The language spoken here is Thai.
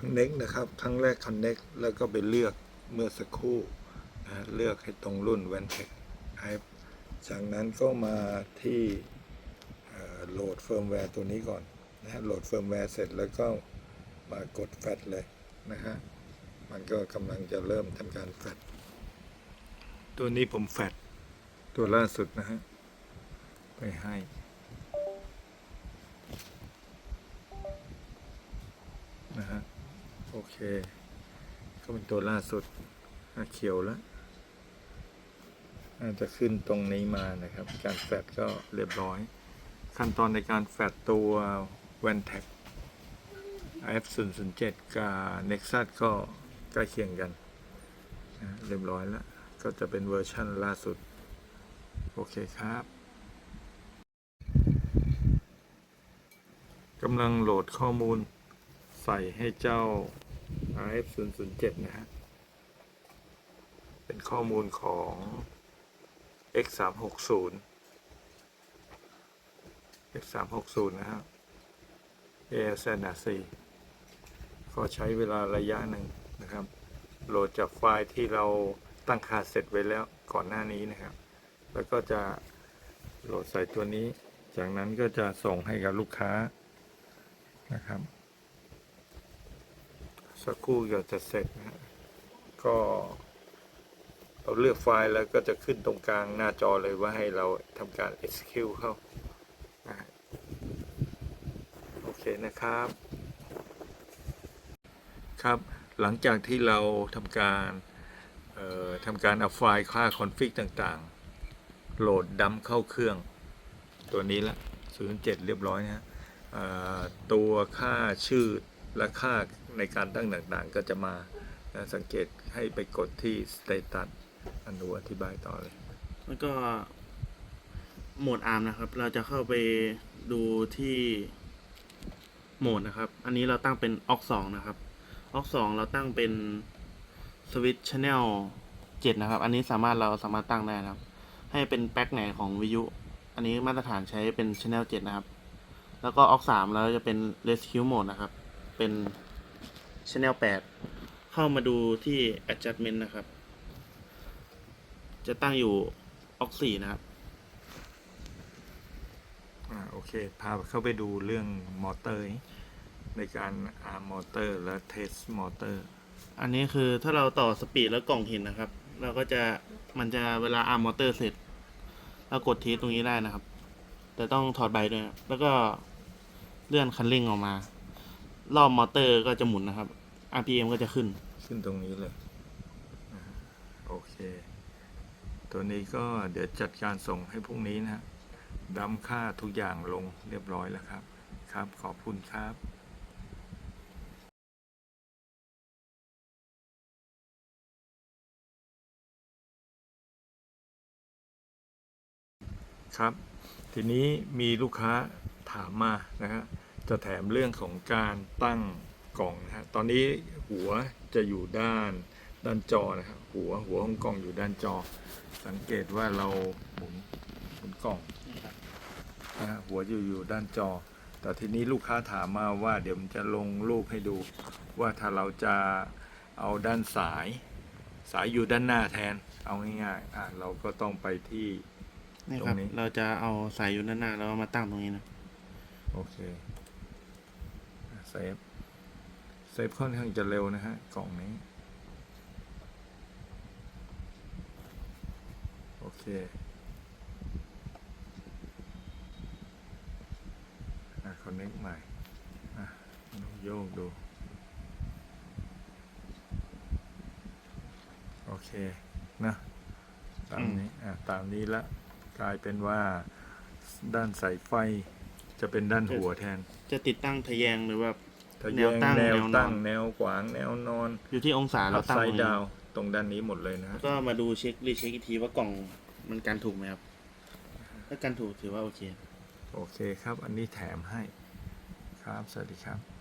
Connect นะครับ ครั้งแรก Connect แล้วก็ไปเลือกเมื่อสักครู่นะฮะเลือกให้ตรงรุ่น v a n t e c i จากนั้นก็มาที่เอ่อโหลดเฟิร์มแวร์ตัวนี้ก่อนนะฮะโหลดเฟิร์มแวร์เสร็จแล้วก็มากดแฟตเลยนะฮะ มันก็กำลังจะเริ่มทำการแฟตตัวนี้ผมแฟตตัวล่าสุดนะฮะ ไปให้นะฮะ โอเค ก็เป็นตัวล่าสุดเขียวแล้วอาจจะขึ้นตรงนี้มานะครับ การแฟดก็เรียบร้อย ขั้นตอนในการแฟดตัว v a n t e c F007 กับ Nexus ก็ใกล้เคียงกัน เรียบร้อยแล้ว ก็จะเป็นเวอร์ชั่นล่าสุด โอเคครับกำลังโหลดข้อมูล ส่ให้เจ้า RF 0 0 7นะฮะ เป็นข้อมูลของ X 3 6 0 X 3 6 0นะครับ ASN 4ก็ใช้เวลาระยะหนึ่งนะครับ โหลดจากไฟล์ที่เราตั้งค่าเสร็จไว้แล้วก่อนหน้านี้นะครับ แล้วก็จะโหลดใส่ตัวนี้ จากนั้นก็จะส่งให้กับลูกค้านะครับ สักครู่ก็จะเสร็จนะฮะก็เราเลือกไฟล์แล้วก็จะขึ้นตรงกลางหน้าจอเลยว่าให้เราทำการ execute เข้าโอเคนะครับ ครับ หลังจากที่เราทำการเอ่อทำการเอาไฟล์ค่าคอนฟิกต่างๆ โหลดดัมเข้าเครื่อง ตัวนี้ละ 07 เรียบร้อยนะฮะตัวค่าชื่อ และค่าในการตั้งต่างๆ ก็จะมาสังเกตให้ไปกดที่ status อันนูอธิบายต่อเลย แล้วก็โหมดอาร์มนะครับ เราจะเข้าไปดูที่โหมดนะครับ อันนี้เราตั้งเป็นออกสองนะครับออกสองเราตั้งเป็นสวิตช n แนลเจ็ดนะครับ อันนี้สามารถเราสามารถตั้งได้นะครับ ให้เป็นแป๊กไหนของวิยุอันนี้มาตรฐานใช้เป็นชแนลเจ็ดนะครับ แล้วก็ออกสามเราจะเป็น rescue mode นะครับ เป็น channel 8 เข้ามาดูที่ adjustment นะครับ จะตั้งอยู่ออกสี่นะครับ อ่าโอเค พาเข้าไปดูเรื่องมอเตอร์นี้ในการอาร์มอเตอร์และเทสมอเตอร์ อันนี้คือถ้าเราต่อสปีดแล้วกล่องเห็นนะครับ เราก็จะมันจะเวลาอาร์มมอเตอร์เสร็จเรากดเทสตรงนี้ได้นะครับ แต่ต้องถอดใบด้วยนะครับแล้วก็เลื่อนคันเร่งออกมา รอบมอเตอร์ก็จะหมุนนะครับ RPM ก็จะขึ้น ขึ้นตรงนี้เลยอ่าโอเค ตัวนี้ก็เดี๋ยวจัดการส่งให้พรุ่งนี้นะฮะดัมค่าทุกอย่างลงเรียบร้อยแล้วครับ ครับ ขอบคุณครับครับ ทีนี้มีลูกค้าถามมานะฮะ จะแถมเรื่องของการตั้งกล่องนะฮะตอนนี้หัวจะอยู่ด้านด้านจอนะครับหัวหัวของกล่องอยู่ด้านจอ สังเกตว่าเราหมุนหมุนกล่องนะฮะหัวอยู่อยู่ด้านจอ แต่ทีนี้ลูกค้าถามมาว่าเดี๋ยวมันจะลงรูปให้ดู ว่าถ้าเราจะเอาด้านสายสายอยู่ด้านหน้าแทน เอาง่ายๆอะเราก็ต้องไปที่ นี่ครับ ตรงนี้ เราจะเอาสายอยู่ด้านหน้าแล้วเอามาตั้งตรงนี้นะ โอเค เซฟ เซฟค่อนข้างจะเร็วนะฮะ กล่องนี้ โอเคอะคอนเน็กใหม่อะโยกดู โอเค นะ ตามนี้ อะ ตามนี้ละ กลายเป็นว่าด้านสายไฟ จะเป็นด้านหัวแทน จะติดตั้งทะแยงหรือว่า ทะแนแยวงตั้งแนวแนวนอนตั้ง แนวขวาง แนวนอนอยู่ที่องศาอัเราพตั้งไซตรงด์นี้ดาวตรงด้านนี้หมดเลยนะฮะก็มาดูเช็ครีเช็คอีกทีว่ากล่องมันการถูกไหมครับ ถ้าการถูกถือว่าโอเค โอเคครับ อันนี้แถมให้ ครับ สวัสดีครับ